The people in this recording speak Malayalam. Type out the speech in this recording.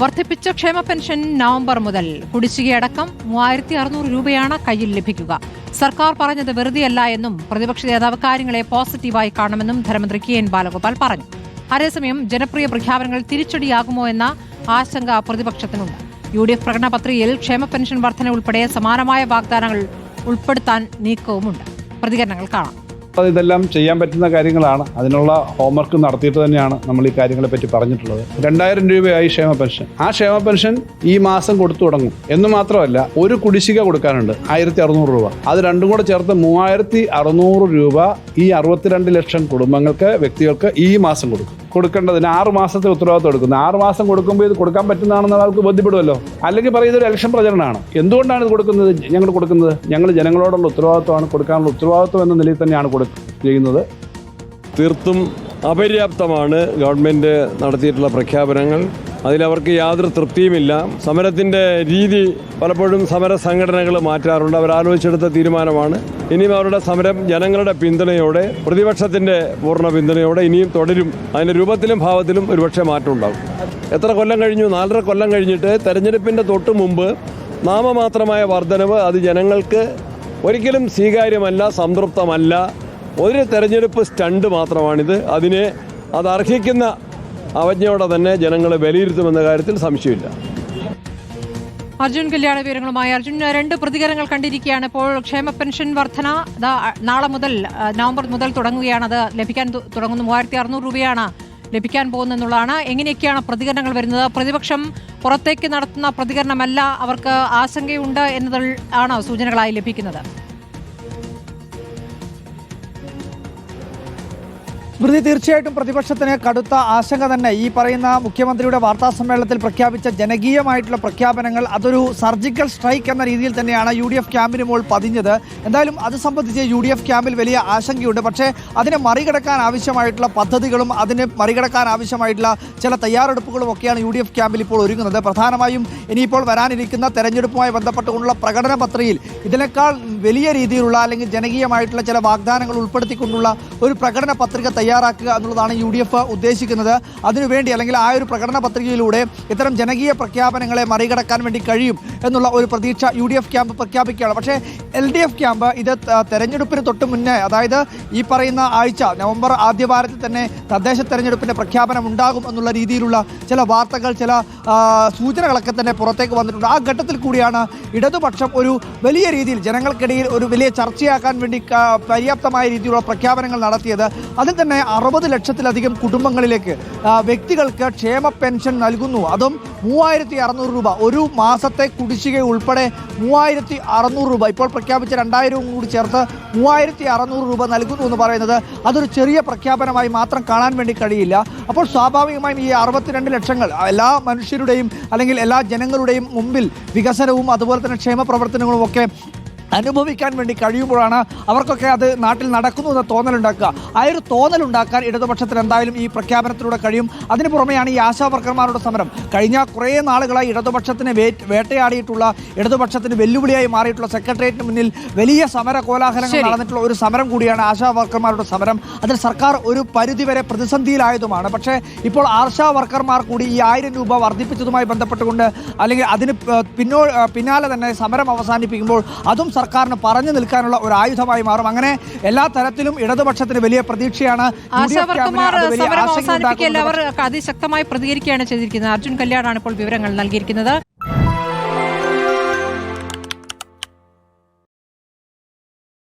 വർദ്ധിപ്പിച്ച ക്ഷേമ പെൻഷൻ നവംബർ മുതൽ കുടിശ്ശികയടക്കം മൂവായിരത്തി അറുന്നൂറ് രൂപയാണ് കയ്യിൽ ലഭിക്കുക. സർക്കാർ പറഞ്ഞത് വെറുതെയല്ല എന്നും പ്രതിപക്ഷ നേതാവ് കാര്യങ്ങളെ പോസിറ്റീവായി കാണുമെന്നും ധനമന്ത്രി കെ എൻ ബാലഗോപാൽ പറഞ്ഞു. അതേസമയം ജനപ്രിയ പ്രഖ്യാപനങ്ങൾ തിരിച്ചടിയാകുമോ എന്ന ആശങ്ക പ്രതിപക്ഷത്തിനുണ്ട്. യു ഡി എഫ് പ്രകടന പത്രികയിൽ ക്ഷേമ പെൻഷൻ വർധന ഉൾപ്പെടെ സമാനമായ വാഗ്ദാനങ്ങൾ ഉൾപ്പെടുത്താൻ നീക്കവുമുണ്ട്. പ്രതികരണങ്ങൾ കാണാം. ഇതെല്ലാം ചെയ്യാൻ പറ്റുന്ന കാര്യങ്ങളാണ്. അതിനുള്ള ഹോംവർക്ക് നടത്തിയിട്ട് തന്നെയാണ് നമ്മൾ ഈ കാര്യങ്ങളെ പറ്റി പറഞ്ഞിട്ടുള്ളത്. രണ്ടായിരം രൂപയായി ക്ഷേമ പെൻഷൻ. ആ ക്ഷേമ പെൻഷൻ ഈ മാസം കൊടുത്തു തുടങ്ങും. എന്ന് മാത്രമല്ല ഒരു കുടിശ്ശിക കൊടുക്കാനുണ്ട് ആയിരത്തി അറുന്നൂറ് രൂപ. അത് രണ്ടും കൂടെ ചേർത്ത് മൂവായിരത്തി അറുന്നൂറ് രൂപ ഈ അറുപത്തിരണ്ട് ലക്ഷം കുടുംബങ്ങൾക്ക് വ്യക്തികൾക്ക് ഈ മാസം കൊടുക്കും. കൊടുക്കേണ്ടതിന് ആറ് മാസത്തെ ഉത്തരവാദിത്വം എടുക്കുന്നത് ആറ് മാസം കൊടുക്കുമ്പോൾ ഇത് കൊടുക്കാൻ പറ്റുന്നതാണെന്ന് ആൾക്ക് ബോധ്യപ്പെടുമല്ലോ? അല്ലെങ്കിൽ പറയുന്നത് ഒരു ഇലക്ഷൻ പ്രചരണമാണ്. എന്തുകൊണ്ടാണ് ഇത് കൊടുക്കുന്നത്? ഞങ്ങൾ കൊടുക്കുന്നത് ഞങ്ങൾ ജനങ്ങളോടുള്ള ഉത്തരവാദിത്വമാണ്. കൊടുക്കാനുള്ള ഉത്തരവാദിത്വം എന്ന നിലയിൽ തന്നെയാണ് കൊടു ചെയ്യുന്നത്. തീർത്തും അപര്യാപ്തമാണ് ഗവൺമെന്റ് നടത്തിയിട്ടുള്ള പ്രഖ്യാപനങ്ങൾ. അതിലവർക്ക് യാതൊരു തൃപ്തിയുമില്ല. സമരത്തിന്റെ രീതി പലപ്പോഴും സമര സംഘടനകൾ മാറ്റാറുണ്ട്. അവരാലോചിച്ചെടുത്ത തീരുമാനമാണ്. ഇനിയും അവരുടെ സമരം ജനങ്ങളുടെ പിന്തുണയോടെ പ്രതിപക്ഷത്തിന്റെ പൂർണ പിന്തുണയോടെ ഇനിയും തുടരും. അതിന്റെ രൂപത്തിലും ഭാവത്തിലും ഒരുപക്ഷെ മാറ്റം ഉണ്ടാകും. എത്ര കൊല്ലം കഴിഞ്ഞു? നാലര കൊല്ലം കഴിഞ്ഞിട്ട് തെരഞ്ഞെടുപ്പിന്റെ തൊട്ട് മുമ്പ് നാമമാത്രമായ വർധനവ് അത് ജനങ്ങൾക്ക് ഒരിക്കലും സ്വീകാര്യമല്ല സംതൃപ്തമല്ല. ഒരു തെരഞ്ഞെടുപ്പ് സ്റ്റണ്ട് മാത്രമാണിത്. അതിനെ അത് അർഹിക്കുന്ന അവജ്ഞയോടെ തന്നെ ജനങ്ങളെ വിലയിരുത്തുമെന്ന കാര്യത്തിൽ സംശയമില്ല. അർജുൻ കല്യാണ വിവരങ്ങളുമായി. അർജുൻ രണ്ട് പ്രതികരണങ്ങൾ കണ്ടിരിക്കുകയാണ്. ഇപ്പോൾ ക്ഷേമ പെൻഷൻ വർധന നാളെ മുതൽ നവംബർ മുതൽ തുടങ്ങുകയാണ്. അത് ലഭിക്കാൻ തുടങ്ങുന്നു. മൂവായിരത്തി അറുന്നൂറ് രൂപയാണ് ലഭിക്കാൻ പോകുന്നെന്നുള്ളതാണ് എങ്ങനെയൊക്കെയാണ് പ്രതികരണങ്ങൾ വരുന്നത്? പ്രതിപക്ഷം പുറത്തേക്ക് നടത്തുന്ന പ്രതികരണമല്ല അവർക്ക് ആശങ്കയുണ്ട് എന്നതിൽ ആണോ സൂചനകളായി ലഭിക്കുന്നത്. സ്മൃതി തീർച്ചയായിട്ടും പ്രതിപക്ഷത്തിന് കടുത്ത ആശങ്ക തന്നെ. ഈ പറയുന്ന മുഖ്യമന്ത്രിയുടെ വാർത്താ സമ്മേളനത്തിൽ പ്രഖ്യാപിച്ച ജനകീയമായിട്ടുള്ള പ്രഖ്യാപനങ്ങൾ അതൊരു സർജിക്കൽ സ്ട്രൈക്ക് എന്ന രീതിയിൽ തന്നെയാണ് യു ഡി എഫ് ക്യാമ്പിന് മുകൾ പതിഞ്ഞത്. എന്തായാലും അത് സംബന്ധിച്ച് യു ഡി എഫ് ക്യാമ്പിൽ വലിയ ആശങ്കയുണ്ട്. പക്ഷേ അതിനെ മറികടക്കാൻ ആവശ്യമായിട്ടുള്ള പദ്ധതികളും അതിനെ മറികടക്കാൻ ആവശ്യമായിട്ടുള്ള ചില തയ്യാറെടുപ്പുകളും ഒക്കെയാണ് യു ഡി എഫ് ക്യാമ്പിൽ ഇപ്പോൾ ഒരുങ്ങുന്നത്. പ്രധാനമായും ഇനിയിപ്പോൾ വരാനിരിക്കുന്ന തെരഞ്ഞെടുപ്പുമായി ബന്ധപ്പെട്ടുകൊണ്ടുള്ള പ്രകടന പത്രികയിൽ ഇതിനേക്കാൾ വലിയ രീതിയിലുള്ള അല്ലെങ്കിൽ ജനകീയമായിട്ടുള്ള ചില വാഗ്ദാനങ്ങൾ ഉൾപ്പെടുത്തിക്കൊണ്ടുള്ള ഒരു പ്രകടന പത്രിക തയ്യാറാക്കുക എന്നുള്ളതാണ് യു ഡി എഫ് ഉദ്ദേശിക്കുന്നത്. അതിനുവേണ്ടി അല്ലെങ്കിൽ ആ ഒരു പ്രകടന പത്രികയിലൂടെ ഇത്തരം ജനകീയ പ്രഖ്യാപനങ്ങളെ മറികടക്കാൻ വേണ്ടി കഴിയും എന്നുള്ള ഒരു പ്രതീക്ഷ യു ഡി എഫ് ക്യാമ്പ് പ്രഖ്യാപിക്കുകയാണ്. പക്ഷേ എൽ ഡി എഫ് ക്യാമ്പ് ഇത് തെരഞ്ഞെടുപ്പിന് തൊട്ട് മുന്നേ അതായത് ഈ പറയുന്ന ആഴ്ച നവംബർ ആദ്യവാരത്തിൽ തന്നെ തദ്ദേശ തെരഞ്ഞെടുപ്പിന്റെ പ്രഖ്യാപനം ഉണ്ടാകും എന്നുള്ള രീതിയിലുള്ള ചില വാർത്തകൾ ചില സൂചനകളൊക്കെ തന്നെ പുറത്തേക്ക് വന്നിട്ടുണ്ട്. ആ ഘട്ടത്തിൽ കൂടിയാണ് ഇടതുപക്ഷം ഒരു വലിയ രീതിയിൽ ജനങ്ങൾക്കിടയിൽ ഒരു വലിയ ചർച്ചയാക്കാൻ വേണ്ടി പര്യാപ്തമായ രീതിയിലുള്ള പ്രഖ്യാപനങ്ങൾ നടത്തിയത്. അതിൽ തന്നെ അറുപത് ലക്ഷത്തിലധികം കുടുംബങ്ങളിലേക്ക് വ്യക്തികൾക്ക് ക്ഷേമ പെൻഷൻ നൽകുന്നു. അതും മൂവായിരത്തി അറുന്നൂറ് രൂപ. ഒരു മാസത്തെ കുടിശ്ശിക ഉൾപ്പെടെ മൂവായിരത്തി അറുന്നൂറ് രൂപ. ഇപ്പോൾ പ്രഖ്യാപിച്ച രണ്ടായിരവും കൂടി ചേർത്ത് മൂവായിരത്തി അറുന്നൂറ് രൂപ നൽകുന്നു എന്ന് പറയുന്നത് അതൊരു ചെറിയ പ്രഖ്യാപനമായി മാത്രം കാണാൻ വേണ്ടി കഴിയില്ല. അപ്പോൾ സ്വാഭാവികമായും ഈ അറുപത്തിരണ്ട് ലക്ഷങ്ങൾ എല്ലാ മനുഷ്യരുടെയും അല്ലെങ്കിൽ എല്ലാ ജനങ്ങളുടെയും മുമ്പിൽ വികസനവും അതുപോലെ തന്നെ ക്ഷേമ പ്രവർത്തനങ്ങളും ഒക്കെ അനുഭവിക്കാൻ വേണ്ടി കഴിയുമ്പോഴാണ് അവർക്കൊക്കെ അത് നാട്ടിൽ നടക്കുന്നു എന്ന തോന്നലുണ്ടാക്കുക. ആ ഒരു തോന്നലുണ്ടാക്കാൻ ഇടതുപക്ഷത്തിന് എന്തായാലും ഈ പ്രഖ്യാപനത്തിലൂടെ കഴിയും. അതിന് പുറമെയാണ് ഈ ആശാവർക്കർമാരുടെ സമരം. കഴിഞ്ഞ കുറേ നാളുകളായി ഇടതുപക്ഷത്തിന് വേട്ടയാടിയിട്ടുള്ള ഇടതുപക്ഷത്തിന് വെല്ലുവിളിയായി മാറിയിട്ടുള്ള സെക്രട്ടേറിയറ്റിന് മുന്നിൽ വലിയ സമര കോലാഹലങ്ങൾ നടന്നിട്ടുള്ള ഒരു സമരം കൂടിയാണ് ആശാവർക്കർമാരുടെ സമരം. അതിൽ സർക്കാർ ഒരു പരിധിവരെ പ്രതിസന്ധിയിലായതുമാണ്. പക്ഷേ ഇപ്പോൾ ആശാ വർക്കർമാർ കൂടി ഈ ആയിരം രൂപ വർദ്ധിപ്പിച്ചതുമായി ബന്ധപ്പെട്ടുകൊണ്ട് അല്ലെങ്കിൽ അതിന് പിന്നോ പിന്നാലെ തന്നെ സമരം അവസാനിപ്പിക്കുമ്പോൾ അതും സർക്കാരിന് പറഞ്ഞു നിൽക്കാനുള്ള ഒരു ആയുധമായി മാറും. അങ്ങനെ എല്ലാ തരത്തിലും ഇടതുപക്ഷത്തിന് വലിയ പ്രതീക്ഷയാണ്. അതിശക്തമായി പ്രതികരിക്കുകയാണ് ചെയ്തിരിക്കുന്നത്. അർജുൻ കല്യാണാണ് ഇപ്പോൾ വിവരങ്ങൾ നൽകിയിരിക്കുന്നത്.